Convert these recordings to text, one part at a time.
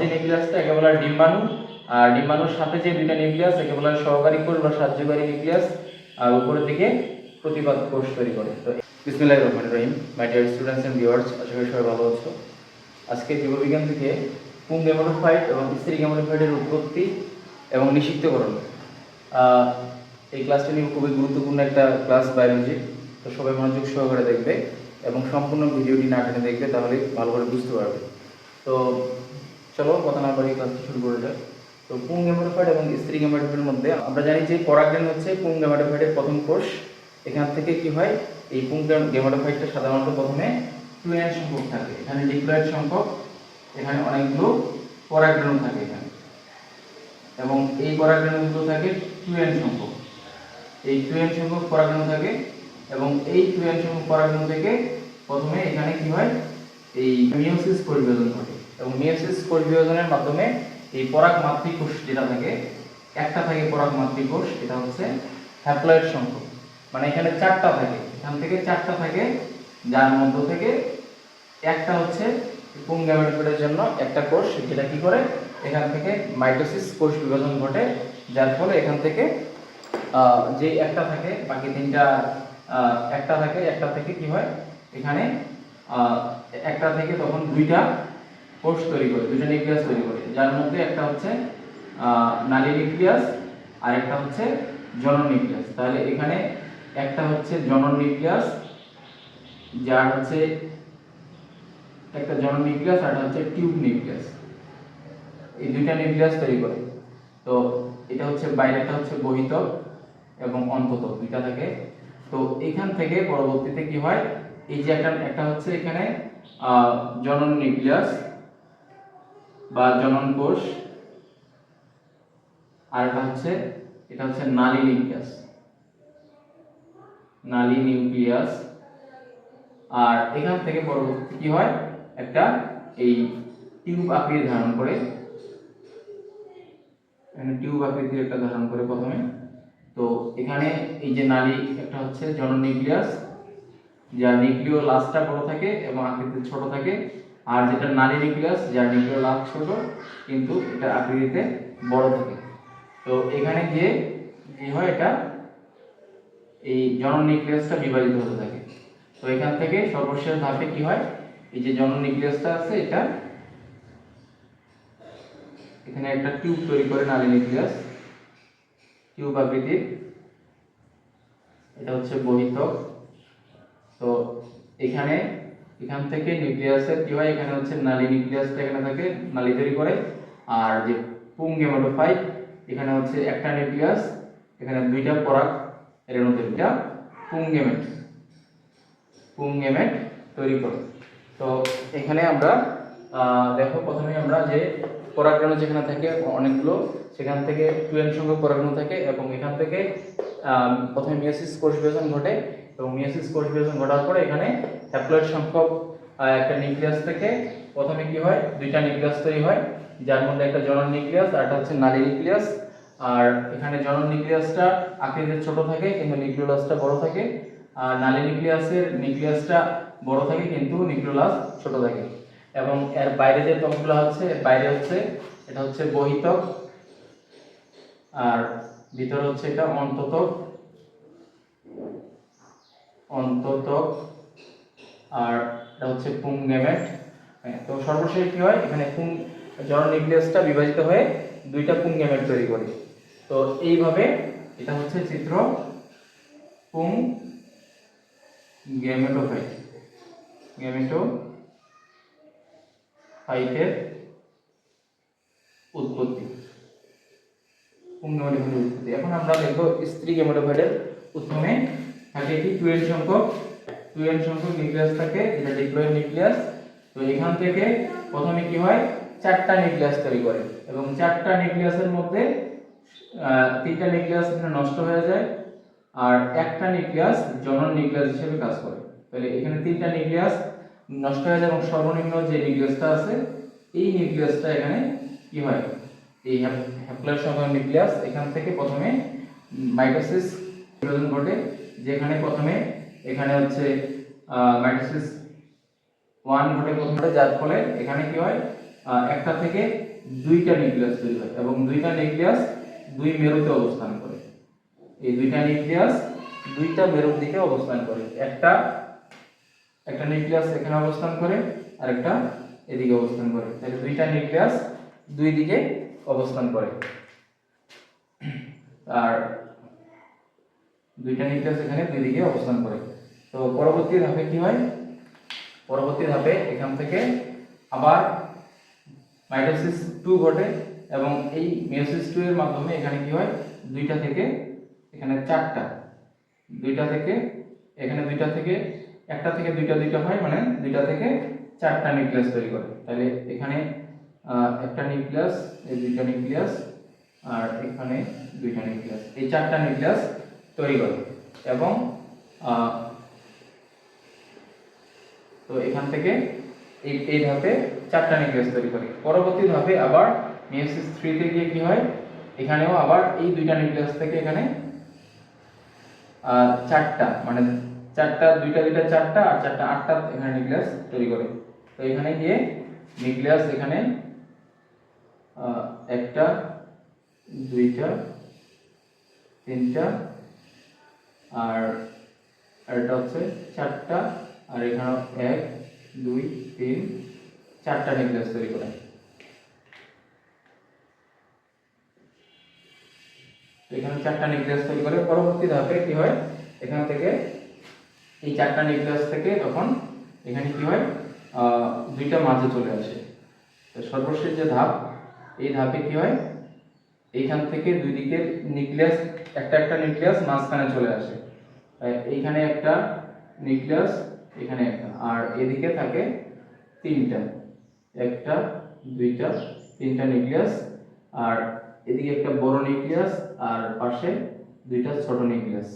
যে নিউক্লিয়াসটা একে বলা ডিম্বাণু। আর ডিম্বাণুর সাথে যে দুইটা নিউক্লিয়াস একে বলা সহকারী কোষ বা সাহায্যকারী নিউক্লিয়াস আর উপরের দিকে প্রতিপাদ কোষ তৈরি করে। তো বিসমিল্লাহির রহমানির রহিম। My dear students and viewers আশা করি সবাই ভালো আছো। আজকে জীববিজ্ঞান থেকে পুং গ্যামেটোফাইট এবং স্ত্রী গ্যামেটোফাইটের উৎপত্তি এবং নিষিদ্ধকরণ। এই ক্লাসটি নিয়ে খুবই গুরুত্বপূর্ণ একটা ক্লাস বায়োলজি তো সবাই মনোযোগ সহকারে দেখবে এবং সম্পূর্ণ ভিডিওটি না টেনে দেখবে, তাহলে ভালো করে বুঝতে পারবে। তো চলো, কথা না বাড়িয়ে ক্লাসটি শুরু করে যায় তো পুং গ্যামেটোফাইট এবং স্ত্রী গ্যামেটোফাইটের মধ্যে আমরা জানি যে পরাগরেন হচ্ছে পুং গ্যামেটোফাইটের প্রথম কোষ। এখান থেকে কি হয়? এই পুং গ্যামেটোফাইটটা সাধারণত প্রথমে টুয়েন সংখ্যক থাকে। এখানে ডিপ্লয়েড সংখ্যক, এখানে অনেকগুলো পরাগরেণু থাকে এখানে। এবং এই পরাগরেণুগুলো থাকে? টুয়েন সংখ্যক। এই টুয়েন সংখ্যক পরাগরেণু থাকে এবং এই টুয়েন সংখ্যক পরাগরেণু থেকে প্রথমে এখানে কি হয়? এই মিওসিস পরিবেদন ঘটে এবং মিওসিস পরিবেদনের মাধ্যমে এই পরাগ মাতৃকোষ যেটা থাকে, একটা থাকে পরাগ মাতৃকোষ এটা হচ্ছে হ্যাপ্লয়েড সংখ্যক। মানে এখানে চারটা থাকে, এখান থেকে চারটা থাকে, যার মধ্য থেকে একটা হচ্ছে পুং জন্য একটা কোষ, যেটা কি করে? এখান থেকে মাইটোসিস কোষ বিভাজন ঘটে, যার ফলে এখান থেকে যে একটা থাকে, বাকি তিনটা একটা থাকে, একটা থেকে কি হয়? এখানে একটা থেকে তখন দুইটা কোষ তৈরি করে দুইটা নিউক্লিয়াস তৈরি করে। যার মধ্যে একটা হচ্ছে নালী নিউক্লিয়াস আর একটা হচ্ছে জনন নিউক্লিয়াস। তাহলে এখানে একটা হচ্ছে জনন নিউক্লিয়াস, যার হচ্ছে একটা জনন নিউক্লিয়াস, আর হচ্ছে টিউব নিউক্লিয়াস। এই দুইটা নিউক্লিয়াস তৈরি করে। তো এটা হচ্ছে বাইরেটা হচ্ছে বহিত এবং অন্তত দুইটা থাকে। তো এখান থেকে পরবর্তীতে কি হয়? এই যে একটা একটা হচ্ছে এখানে জনন নিউক্লিয়াস বা জনন কোষ। আর একটা হচ্ছে, এটা হচ্ছে নালী নিউক্লিয়াস নালী নিউক্লিয়াস আর এখান থেকে পরবর্তী কি হয়? একটা এই টিউব আকৃতি ধারণ করে। এখানে টিউব আকৃতির একটা ধারণ করে প্রথমে। তো এখানে এই যে নালী, একটা হচ্ছে জনন নিউক্লিয়াস। যার নিউক্লিয় লাস্টটা বড় থাকে এবং আকৃতি ছোট থাকে। আর যেটা নারী নিউক্লিয়াস, যার নিউক্লিয় লাস্ট ছোট, কিন্তু এটা আকৃতিতে বড় থাকে। তো এখানে গিয়ে কি হয় এটা? এই জনন নিউক্লিয়াসটা বিভাজিত হতে থাকে। তো এখান থেকে সর্বশেষ ধাপে কি হয়? এই যে জনন নিউক্লিয়াসটা আছে, এটা এখানে একটা টিউব তৈরি করে নালী নিউক্লিয়াস। টিউব আকৃতির। এটা হচ্ছে বহিতক। তো এখানে এখান থেকে নিউক্লিয়াসের কি হয়? এখানে হচ্ছে নালী নিউক্লিয়াসটা এখানে থাকে, নালী তৈরি করে। আর যে পুং গেমেটোফাইট এখানে হচ্ছে একটা নিউক্লিয়াস, এখানে দুইটা পরাগ রেণু দুইটা পুং গেমেট পুং গেমেট তৈরি করে। তো এখানে আমরা দেখো প্রথমে আমরা যে পরাগরেণু যেখানে থাকে অনেকগুলো, সেখান থেকে টুয়েন সংখ্যক পরাগরেণু থাকে এবং এখান থেকে প্রথমে মিয়োসিস কোষ বিভাজন ঘটে এবং মিয়াসিস কোষ বিভাজন ঘটার পরে এখানে হ্যাপ্লয়েড সংখ্যক একটা নিউক্লিয়াস থেকে প্রথমে কি হয়? দুইটা নিউক্লিয়াস তৈরি হয়। যার মধ্যে একটা জনন নিউক্লিয়াস আর একটা হচ্ছে নালী নিউক্লিয়াস আর এখানে জনন নিউক্লিয়াসটা আকৃতিতে ছোট থাকে, কিন্তু নিউক্লিওলাসটা বড় থাকে। আর নালী নিউক্লিয়াসের নিউক্লিয়াসটা বড় থাকে, কিন্তু নিউক্লিওলাস ছোট থাকে। এবং এর বাইরে যে ত্বকগুলো হচ্ছে, এর বাইরে হচ্ছে, এটা হচ্ছে বহিতক। আর ভিতরে হচ্ছে এটা অন্ততক। অন্ততক আর এটা হচ্ছে পুং গ্যামেট তো সর্বশেষ কি হয়? এখানে পুং জনন নিউক্লিয়াসটা বিভাজিত হয়ে দুইটা পুং গ্যামেট তৈরি করে। তো এইভাবে এটা হচ্ছে চিত্র পুং গ্যামেটো ফাইটের উৎপত্তি। পুঙ্গমণিভূমির উৎপত্তি। এখন আমরা দেখব স্ত্রী গেমেটোফাইটের প্রথমে থাকে কি টুয়েলভ সংখ্যক টুয়েলভ সংখ্যক নিউক্লিয়াস থাকে, যেটা ডিপ্লয়েড নিউক্লিয়াস। তো এখান থেকে প্রথমে কি হয়? চারটা নিউক্লিয়াস তৈরি করে এবং চারটা নিউক্লিয়াসের মধ্যে তিনটা নিউক্লিয়াস নষ্ট হয়ে যায় আর একটা নিউক্লিয়াস জনন নিউক্লিয়াস হিসেবে কাজ করে। তাহলে এখানে তিনটা নিউক্লিয়াস নষ্ট হয়ে যায় এবং সর্বনিম্ন যে নিউক্লিয়াসটা আছে, এই নিউক্লিয়াসটা এখানে কি হয়? এই হ্যাপ্লয়েড সংখ্যক নিউক্লিয়াস এখান থেকে প্রথমে মাইটোসিস বিভাজন ঘটে, যেখানে প্রথমে এখানে হচ্ছে মাইটোসিস ওয়ান ঘটে প্রথমে যার ফলে এখানে কি হয় একটা থেকে দুইটা নিউক্লিয়াস তৈরি হয় এবং দুইটা নিউক্লিয়াস দুই মেরুতে অবস্থান করে। এই দুইটা নিউক্লিয়াস দুইটা মেরুর দিকে অবস্থান করে। একটা একটা নিউক্লিয়াস এখানে অবস্থান করে, আর একটা এদিকে অবস্থান করে। তাহলে দুইটা নিউক্লিয়াস দুই দিকে অবস্থান করে। আর দুইটা নিউক্লিয়াস এখানে দুই দিকে অবস্থান করে। তো পরবর্তী ধাপে কি হয়? পরবর্তী ধাপে এখান থেকে আবার মাইটোসিস টু ঘটে এবং এই মিওসিস টু এর মাধ্যমে এখানে কি হয়? দুইটা থেকে এখানে চারটা। দুইটা থেকে এখানে দুইটা থেকে একটা থেকে দুইটা দুইটা হয় মানে দুইটা থেকে চারটা নিউক্লিয়াস তৈরি করে। তাহলে এখানে একটা নিউক্লিয়াস, এই দুইটা নিউক্লিয়াস, আর এখানে দুইটা নিউক্লিয়াস। এই চারটা নিউক্লিয়াস তৈরি করে। এবং তো এখান থেকে এই এই ধাপে চারটা নিউক্লিয়াস তৈরি করে। পরবর্তী ধাপে আবার মিওসিস থ্রিতে গিয়ে কি হয়? এখানেও আবার এই দুইটা নিউক্লিয়াস থেকে এখানে চারটা মানে চারটা, দুইটা দুইটা, চারটা আর চারটা, আটটা এখানে নিউক্লিয়াস তৈরি করে। তো এখানে গিয়ে নিউক্লিয়াস এখানে একটা, দুইটা, তিনটা, আর আর এটা হচ্ছে চারটা আর এখানে এক, দুই, তিন, চারটা নিউক্লিয়াস তৈরি করে। এখানে চারটা নিউক্লিয়াস তৈরি করে। পরবর্তী ধাপে কি হয়? এখান থেকে এই চারটা নিউক্লিয়াস থেকে তখন এখানে কি হয়? দুইটা মাঝে চলে আসে। তো সর্বশেষ যে ধাপ, এই ধাপে কি হয়? এইখান থেকে দুই দিকের নিউক্লিয়াস, একটা একটা নিউক্লিয়াস মাঝখানে চলে আসে। এইখানে একটা নিউক্লিয়াস এখানে একটা আর এদিকে থাকে তিনটা। একটা, দুইটা, তিনটা নিউক্লিয়াস, আর এদিকে একটা বড় নিউক্লিয়াস, আর পাশে দুইটা ছোট নিউক্লিয়াস।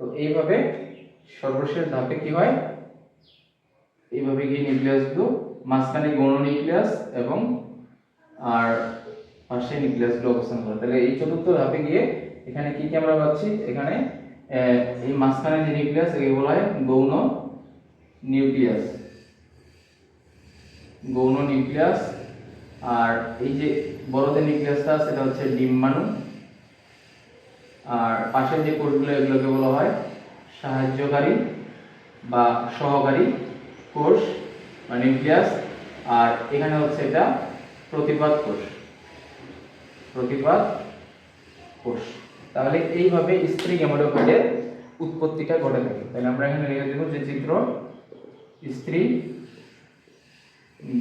তো এইভাবে সর্বশেষ ধাপে কি হয়? এইভাবে গিয়ে নিউক্লিয়াসগুলো, মাঝখানে গৌণ নিউক্লিয়াস এবং আর পাশে নিউক্লিয়াসগুলো অবস্থান করে। তাহলে এই চতুর্থ ধাপে গিয়ে এখানে কি কি আমরা পাচ্ছি? এখানে এই মাঝখানে যে নিউক্লিয়াস, একে বলা হয় গৌণ নিউক্লিয়াস, গৌণ নিউক্লিয়াস, আর এই যে বড়দের নিউক্লিয়াসটা, সেটা হচ্ছে ডিম্বাণু। আর পাশের যে কোষগুলো, এগুলোকে বলা হয় সাহায্যকারী বা সহকারী কোষ বা নিউক্লিয়াস। আর এখানে হচ্ছে এটা প্রতিপাদ কোষ। প্রতিপাদ কোষ। তাহলে এইভাবে স্ত্রী গ্যামেটোফাইটের উৎপত্তিটা ঘটে থাকে। তাহলে আমরা এখানে লিখে দেব যে চিত্র স্ত্রী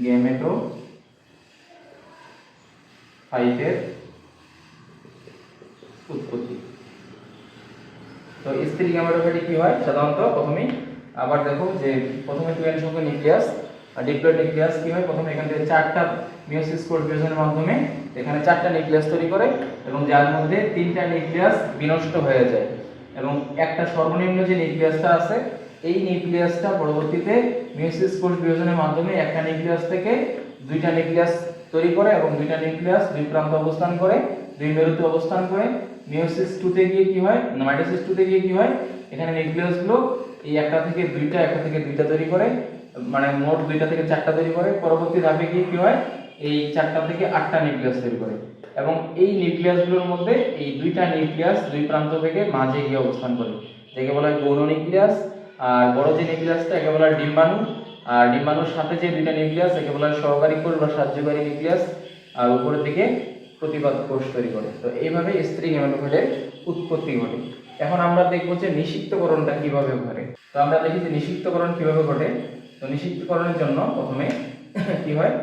গ্যামেটো ফাইটের উৎপত্তি। তো স্ত্রী গ্যামেটোফাইটে কি হয়? সাধারণত প্রথমেই আবার দেখো যে প্রথমে টু এন সংখ্যক নিউক্লিয়াস ডিপ্লয়েড নিউক্লিয়াস কি হয়? প্রথমে এখান থেকে চারটা মিওসিস কোষ বিভাজনের মাধ্যমে এখানে চারটা নিউক্লিয়াস তৈরি করে এবং যার মধ্যে তিনটা নিউক্লিয়াস বিনষ্ট হয়ে যায় এবং একটা সর্বনিম্ন যে নিউক্লিয়াসটা আছে এই নিউক্লিয়াসটা পরবর্তীতে মিওসিস কোষ বিভাজনের মাধ্যমে একটা নিউক্লিয়াস থেকে দুইটা নিউক্লিয়াস তৈরি করে এবং দুইটা নিউক্লিয়াস দুই প্রান্তে অবস্থান করে, দুই মেরুতে অবস্থান করে। মিওসিস টুতে গিয়ে কি হয়? মাইটোসিস টুতে গিয়ে কি হয়? এখানে নিউক্লিয়াসগুলো এই একটা থেকে দুইটা, একটা থেকে দুইটা তৈরি করে মানে মোট দুইটা থেকে চারটা তৈরি করে। পরবর্তী ধাপে গিয়ে কি হয়? এই চারটা থেকে আটটা নিউক্লিয়াস তৈরি করে এবং এই নিউক্লিয়াসগুলোর মধ্যে এই দুইটা নিউক্লিয়াস দুই প্রান্ত থেকে মাঝে গিয়ে অবস্থান করে। যাকে বলা হয় গৌণ নিউক্লিয়াস। আর বড় যে নিউক্লিয়াসটা একে বলা ডিম্বাণু। আর ডিম্বাণুর সাথে যে দুইটা নিউক্লিয়াস, একে বলা সহকারী কোষ বা সাহায্যকারী নিউক্লিয়াস। আর উপরের দিকে প্রতিপাদ কোষ তৈরি করে। তো এইভাবে স্ত্রী হেমাটোফাইটের উৎপত্তি ঘটে। এখন আমরা দেখব যে নিষিক্তকরণটা কীভাবে ঘটে। তো আমরা দেখি যে নিষিক্তকরণ কীভাবে ঘটে। তো নিষিক্তকরণের জন্য প্রথমে কি হয়?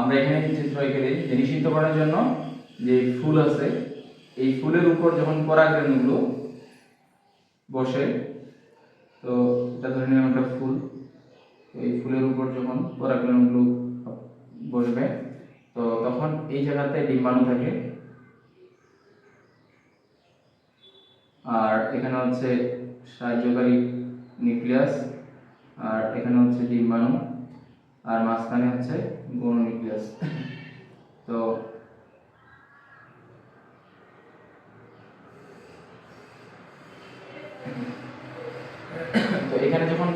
আমরা এখানে চিত্র এঁকে দিই। যে নিষিক্তকরণের জন্য যে ফুল আছে, এই ফুলের উপর যখন পরাগরেণুগুলো বসে তো এটা ধরে নিলাম একটা ফুল। তো এই ফুলের উপর যখন পরাগরেণুগুলো বসবে, তো তখন এই জায়গাতে ডিম্বাণু থাকে। আর এখানে হচ্ছে সাহায্যকারী নিউক্লিয়াস, আর এখানে হচ্ছে ডিম্বাণু, আর মাঝখানে হচ্ছে গৌণ নিউক্লিয়াস তো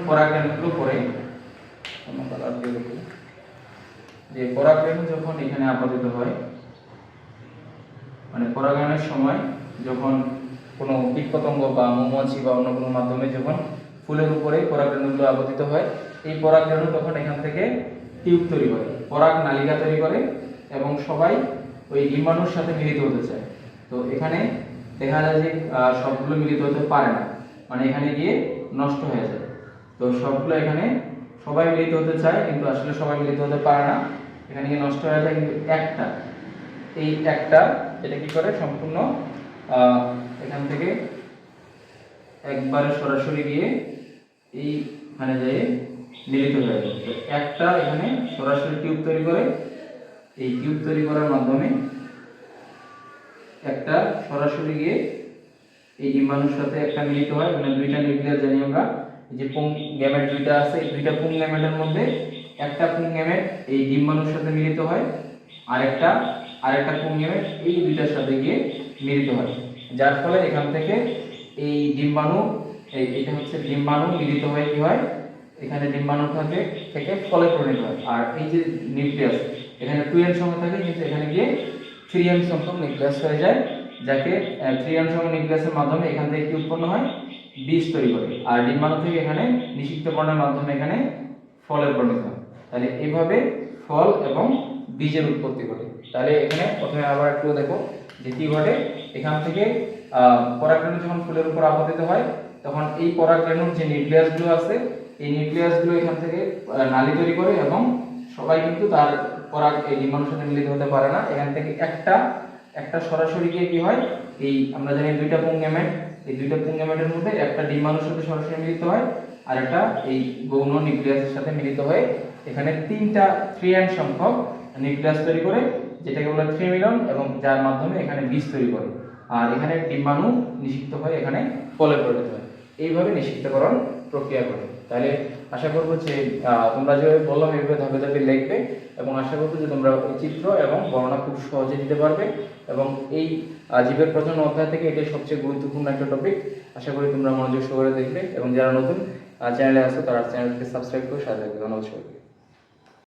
যখন পরাগরেণুগুলো অন্য কালার দিয়ে যে পরাগরেণু যখন এখানে আপাতিত হয় মানে পরাগায়নের সময় যখন কোনো কীটপতঙ্গ বা মৌমাছি বা অন্য কোনো মাধ্যমে যখন ফুলের উপরে পরাগরেণুগুলো আবর্তিত হয়, এই পরাগরেণু তখন এখান থেকে টিউব তৈরি করে, পরাগ নালিকা তৈরি করে এবং সবাই ওই ডিম্বাণুর সাথে মিলিত হতে চায়। তো এখানে দেখা যায় যে সবগুলো মিলিত হতে পারে না। মানে এখানে গিয়ে নষ্ট হয়ে যায়। তো সবগুলো এখানে সবাই মিলিত হতে চায়, কিন্তু আসলে সবাই মিলিত হতে পারে না। এখানে গিয়ে নষ্ট হয়ে যায় কিন্তু একটা। এই একটা, এটা কি করে? সম্পূর্ণ এখান থেকে একবারে সরাসরি গিয়ে এই মানে যেয়ে মিলিত হয়ে যায়। তো একটা এখানে সরাসরি টিউব তৈরি করে, এই টিউব তৈরি করার মাধ্যমে একটা সরাসরি গিয়ে এই ডিম্বাণুর সাথে একটা মিলিত হয়। মানে দুইটা নিউক্লিয়াস জানি আমরা। যে পুং গ্যামেট দুইটা আছে, এই দুইটা পুং গ্যামেটের মধ্যে একটা পুং গ্যামেট এই ডিম্বাণুর সাথে মিলিত হয়, আরেকটা আরেকটা পুং গ্যামেট এই দুইটার সাথে গিয়ে মিলিত হয়। যার ফলে এখান থেকে এই ডিম্বাণু এটা হচ্ছে ডিম্বাণু মিলিত হয়ে কি হয়? এখানে ডিম্বাণু থাকে, থেকে ফলে পরিণত হয়। আর এই যে নিউক্লিয়াস, এখানে টু এন সংখ্যা থাকে, কিন্তু এখানে গিয়ে থ্রি এন সংখ্যক নিউক্লিয়াস হয়ে যায়, যাকে থ্রি এন সংখ্যক নিউক্লিয়াসের মাধ্যমে এখান থেকে কি উৎপন্ন হয়? বীজ তৈরি করে। আর ডিম্বাণু থেকে এখানে নিষিক্তকরণের মাধ্যমে এখানে ফলের পরিণত হয়। তাহলে এইভাবে ফল এবং বীজের উৎপত্তি ঘটে। তাহলে এখানে প্রথমে আবার একটু দেখো যে কি ঘটে, এখান থেকে পরাগরেণু যখন ফুলের উপর আপতিত হয়, তখন এই পরাগরেণুর যে নিউক্লিয়াসগুলো আছে, এই নিউক্লিয়াসগুলো এখান থেকে নালি তৈরি করে এবং সবাই কিন্তু তার পরাগ, এই ডিম্বাণুর সাথে মিলিত হতে পারে না। এখান থেকে একটা একটা সরাসরি গিয়ে কি হয়, এই আমরা জানি দুইটা পুংগ্যামেট এই দুইটা পুংগ্যামেটের মধ্যে একটা ডিম্বাণুর সাথে সরাসরি মিলিত হয়, আর একটা এই গৌণ নিউক্লিয়াসের সাথে মিলিত হয়ে এখানে তিনটা থ্রি অ্যান্ড সংখ্যক নিউক্লিয়াস তৈরি করে, যেটাকে বলে থ্রি মিলন এবং যার মাধ্যমে এখানে বীজ তৈরি করে। আর এখানে ডিম্বাণু নিষিক্ত হয়ে এখানে ফলে পরিণত হয়। এইভাবে নিষিক্তকরণ প্রক্রিয়া করে। তাহলে আশা করব যে তোমরা যেভাবে বললাম এইভাবে ধাপে ধাপে লিখবে এবং আশা করব যে তোমরা এই চিত্র এবং বর্ণনা খুব সহজে দিতে পারবে এবং এই জীবের প্রজনন অধ্যায় থেকে এটাই সবচেয়ে গুরুত্বপূর্ণ একটা টপিক আশা করি তোমরা মনোযোগ সহকারে দেখবে এবং যারা নতুন চ্যানেলে আসো তারা চ্যানেলকে সাবস্ক্রাইব করে সাথে ধন্যবাদ সবাইকে।